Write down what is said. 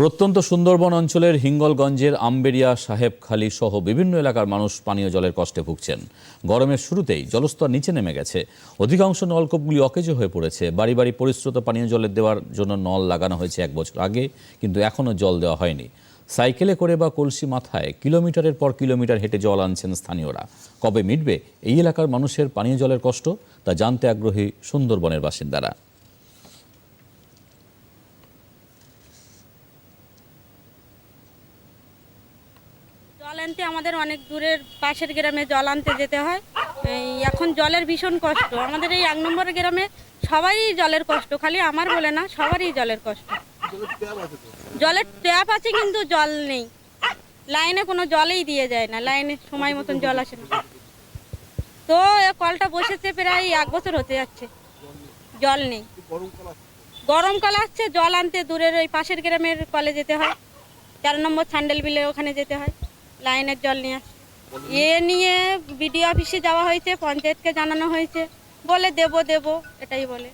প্রত্যন্ত সুন্দরবন অঞ্চলের হিঙ্গলগঞ্জের আম্বেরিয়া সাহেবখালী সহ বিভিন্ন এলাকার মানুষ পানীয় জলের কষ্টে ভুগছেন। গরমের শুরুতেই জলস্তর নিচে নেমে গেছে। অধিকাংশ নলকূপগুলি অকেজো হয়ে পড়েছে। বাড়ি বাড়ি পরিশ্রুত পানীয় জলের দেওয়ার জন্য নল লাগানো হয়েছে এক বছর আগে, কিন্তু এখনও জল দেওয়া হয়নি। সাইকেলে করে বা কলসি মাথায় কিলোমিটারের পর কিলোমিটার হেঁটে জল আনছেন স্থানীয়রা। কবে মিটবে এই এলাকার মানুষের পানীয় জলের কষ্ট, তা জানতে আগ্রহী সুন্দরবনের বাসিন্দারা। জল আনতে আমাদের অনেক দূরের পাশের গ্রামে জল আনতে যেতে হয়। এখন জলের ভীষণ কষ্ট। আমাদের এই এক নম্বর গ্রামে সবাই জলের কষ্ট, খালি আমার বলে না, সবারই জলের কষ্ট। জলের ট্যাপ আছে কিন্তু জল নেই। লাইনে কোনো জলেই দিয়ে যায় না লাইনে সময় মতন জল আসে না। তো কলটা বসেছে প্রায় এক বছর হতে যাচ্ছে। জল নেই। গরমকাল আসছে, জল আনতে দূরের ওই পাশের গ্রামের কলে যেতে হয়। তেরো নম্বর স্যান্ডেল বিলে ওখানে যেতে হয়। লাইনের জল নিয়ে আসি। এ নিয়ে বিডিও অফিসে যাওয়া হয়েছে, পঞ্চায়েতকে জানানো হয়েছে। বলে দেব দেব, এটাই বলে।